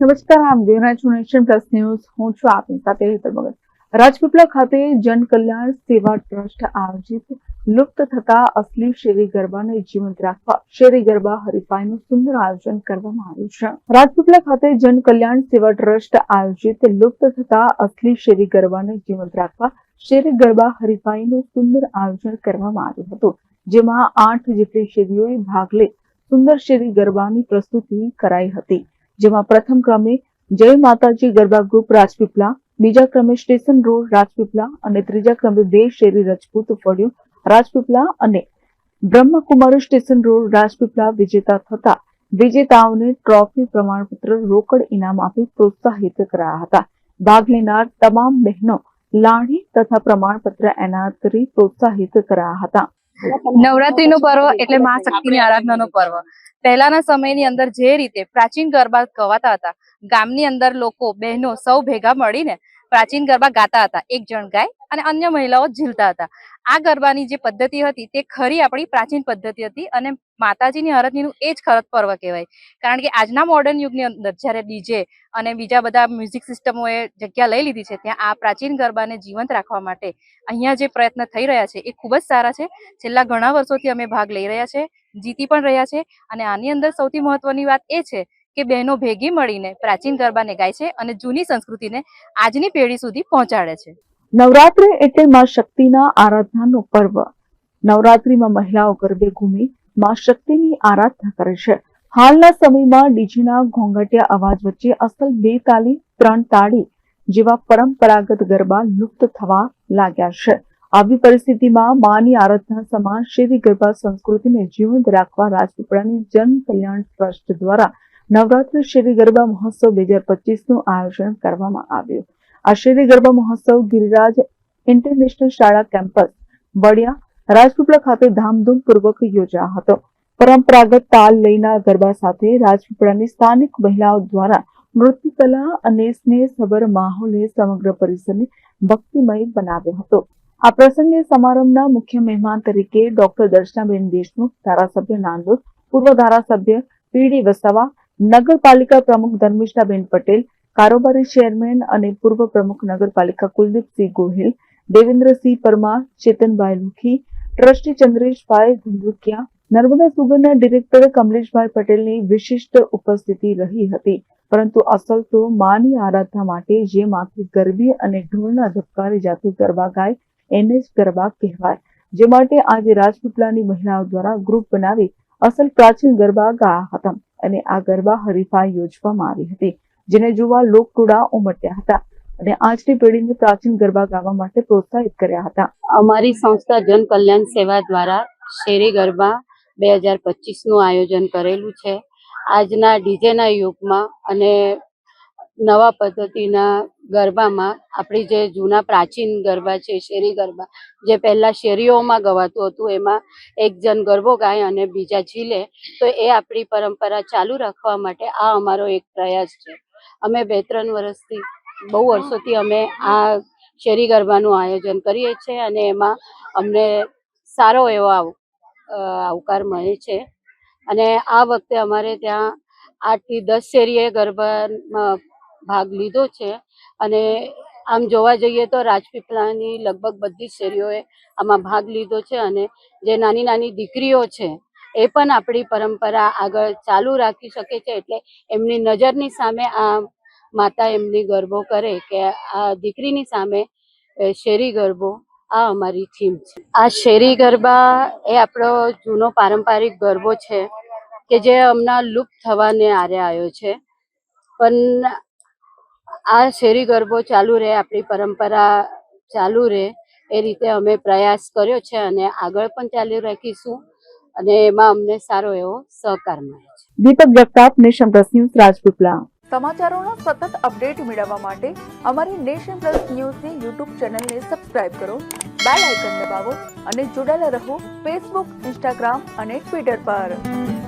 નમસ્કાર, આમ જોઈ નેશન પ્લસ ન્યૂઝ. હું છું આપની સાથે હેતર મગર રાજપીપળા ખાતે જન કલ્યાણ સેવા ટ્રસ્ટ આયોજિત લુપ્ત થતા અસલી શેરી ગરબાને જીવંત રાખવા, શેરી ગરબા હરીફાઈનું સુંદર આયોજન કરવામાં આવ્યું છે. રાજપીપળા ખાતે જન કલ્યાણ સેવા ટ્રસ્ટ આયોજિત લુપ્ત થતા અસલી શેરી ગરબાને જીવંત રાખવા, શેરી ગરબા હરીફાઈનું સુંદર આયોજન કરવામાં આવ્યું હતું, જેમાં આઠ જેટલી શેરીઓએ ભાગ લઈ સુંદર શેરી ગરબાની પ્રસ્તુતિ કરાઈ હતી. જેમાં પ્રથમ ક્રમે જય માતાજી ગરબા ગ્રુપ રાજપીપળા બીજા ક્રમે સ્ટેશન રોડ રાજપીપળા અને ત્રીજા ક્રમે બે શેરી રજપૂત ફળિયું રાજપીપળા અને બ્રહ્મકુમારી સ્ટેશન રોડ રાજપીપળા વિજેતા થતા વિજેતાઓને ટ્રોફી પ્રમાણપત્ર રોકડ ઇનામ આપી પ્રોત્સાહિત કરાયા હતા. ભાગ લેનાર તમામ બહેનો લાણી તથા પ્રમાણપત્ર એનાયત કરી પ્રોત્સાહિત કરાયા હતા. નવરાત્રીનું પર્વ એટલે મા શક્તિની આરાધનાનું પર્વ. પહેલાના સમયની અંદર જે રીતે પ્રાચીન ગરબા ગવાતા હતા, ગામની અંદર લોકો બહેનો સૌ ભેગા મળીને પ્રાચીન ગરબા ગાતા હતા. એક જણ ગાય અને અન્ય મહિલાઓ ઝીલતા હતા. આ ગરબાની જે પદ્ધતિ હતી તે ખરી આપણી પ્રાચીન પદ્ધતિ હતી અને માતાજીની હરતનીનું એ જ ખરત પર્વ કહેવાય. કારણ કે આજના મોડર્ન યુગની અંદર જ્યારે ડીજે અને બીજા બધા મ્યુઝિક સિસ્ટમોએ જગ્યા લઈ લીધી છે, ત્યાં આ પ્રાચીન ગરબાને જીવંત રાખવા માટે અહીંયા જે પ્રયત્ન થઈ રહ્યા છે એ ખૂબ જ સારા છે. છેલ્લા ઘણા વર્ષોથી અમે ભાગ લઈ રહ્યા છે, જીતી પણ રહ્યા છે અને આની અંદર સૌથી મહત્વની વાત એ છે કે બહેનો ભેગી મળીને પ્રાચીન ગરબાને ગાય છે અને જૂની સંસ્કૃતિને આજની પેઢી સુધી પહોંચાડે છે. નવરાત્રિ એટલે માં શક્તિના આરાધનાનો પર્વ. નવરાત્રિમાં મહિલાઓ ગરબે ઘૂમી માં શક્તિની આરાધના કરે છે. હાલના સમયમાં ડીજીના ઘોંઘટિયા અવાજ વચ્ચે અસલ બે તાલી ત્રણ તાળી જેવા પરંપરાગત ગરબા લુપ્ત થવા લાગ્યા છે. આવી પરિસ્થિતિમાં માની આરાધના સમાન શેરી ગરબા સંસ્કૃતિને જીવંત રાખવા રાજપીપળાની જન કલ્યાણ ટ્રસ્ટ દ્વારા નવરાત્રી શ્રી ગરબા મહોત્સવ બે હજાર પચીસનું આયોજન કરવામાં આવ્યું. આ શ્રી ગરબા મહોત્સવ ગિરિરાજ ઇન્ટરનેશનલ શાળા કેમ્પસ બળિયા રાજપીપળા ખાતે ધામધૂમપૂર્વક યોજાયો હતો. પરંપરાગત તાલ લઈના ગરબા સાથે રાજપીપળાની સ્થાનિક મહિલાઓ દ્વારા નૃત્યકલા અને સ્નેહસભર માહોલે સમગ્ર પરિસરને ભક્તિમય બનાવ્યો હતો. આ પ્રસંગે સમારંભના મુખ્ય મહેમાન તરીકે ડોક્ટર દર્શનાબેન દેશમુખ, ધારાસભ્ય નાંદોદ, પૂર્વ ધારાસભ્ય પીડી વસાવા નગરપાલિકા પ્રમુખ ધર્મિષ્ઠાબેન પટેલ, કારોબારી ચેરમેન અને પૂર્વ પ્રમુખ નગરપાલિકા કુલદીપસિંહ ગોહિલ, દેવેન્દ્રસિંહ પરમાર, ચેતનભાઈ લુખી, ટ્રસ્ટી ચંદ્રેશભાઈ ધુંધુકિયા નર્મદા સુગરના ડિરેક્ટર કમલેશભાઈ પટેલની વિશિષ્ટ ઉપસ્થિતિ રહી હતી. પરંતુ અસલ તો માની આરાધના માટે જે માથે ગરબી અને ઢોલના ધબકારી જાતે ગરબા ગાય, એને જ ગરબા કહેવાય. જે માટે આજે રાજપીપળાની મહિલાઓ દ્વારા ગ્રુપ બનાવી અસલ પ્રાચીન ગરબા ગાયા હતા અને આ ગરબા હરીફાઈ યોજવામાં આવી હતી, જેને જોવા લોકટોળા ઉમટ્યા હતા અને આજની પેઢીને પ્રાચીન ગરબા ગાવા માટે પ્રોત્સાહિત કર્યા હતા. અમારી સંસ્થા જન કલ્યાણ સેવા દ્વારા શેરી ગરબા બે હજાર પચીસનું આયોજન કરેલું છે. આજના ડીજેના યુગમાં અને નવા પદ્ધતિના ગરબામાં આપણી જે જૂના પ્રાચીન ગરબા છે, શેરી ગરબા, જે પહેલાં શેરીઓમાં ગવાતું હતું, એમાં એક જણ ગરબો ગાય અને બીજા ઝીલે, તો એ આપણી પરંપરા ચાલુ રાખવા માટે આ અમારો એક પ્રયાસ છે. અમે બે ત્રણ વર્ષથી, બહુ વર્ષોથી અમે આ શેરી ગરબાનું આયોજન કરીએ છીએ અને એમાં અમને સારો એવો આવ- આવકાર મળે છે. અને આ વખતે અમારે ત્યાં આઠથી દસ શેરીએ ગરબામાં ભાગ લીધો છે. અને આમ જોવા જઈએ તો રાજપીપળાની લગભગ બધી જ શેરીઓએ આમાં ભાગ લીધો છે અને જે નાની નાની દીકરીઓ છે એ પણ આપણી પરંપરા આગળ ચાલુ રાખી શકે છે એટલે એમની નજરની સામે આ માતા એમની ગરબો કરે કે આ દીકરીની સામે શેરી ગરબો આ અમારી થીમ છે. આ શેરી ગરબા એ આપણો જૂનો પારંપરિક ગરબો છે કે જે હમણાં લુપ્ત થવાને આરે આવ્યો છે. પણ આ શેરી ગરબો ચાલુ રહે આપણી પરંપરા ચાલુ રહે એ રીતે અમે પ્રયાસ કર્યો છે અને આગળ પણ ચાલુ રાખીશું અને એમાં અમને સારો એવો સહકાર મળે છે. Deepak Jagtap Nation Plus News Rajpipla સમાચારોનો સતત અપડેટ મેળવવા માટે અમારી નેશન પ્લસ ન્યૂઝની યુટ્યુબ ચેનલને સબસ્ક્રાઇબ કરો બેલ આઇકન દબાવો અને જોડાયેલા રહો ફેસબુક ઇન્સ્ટાગ્રામ અને ટ્વિટર પર.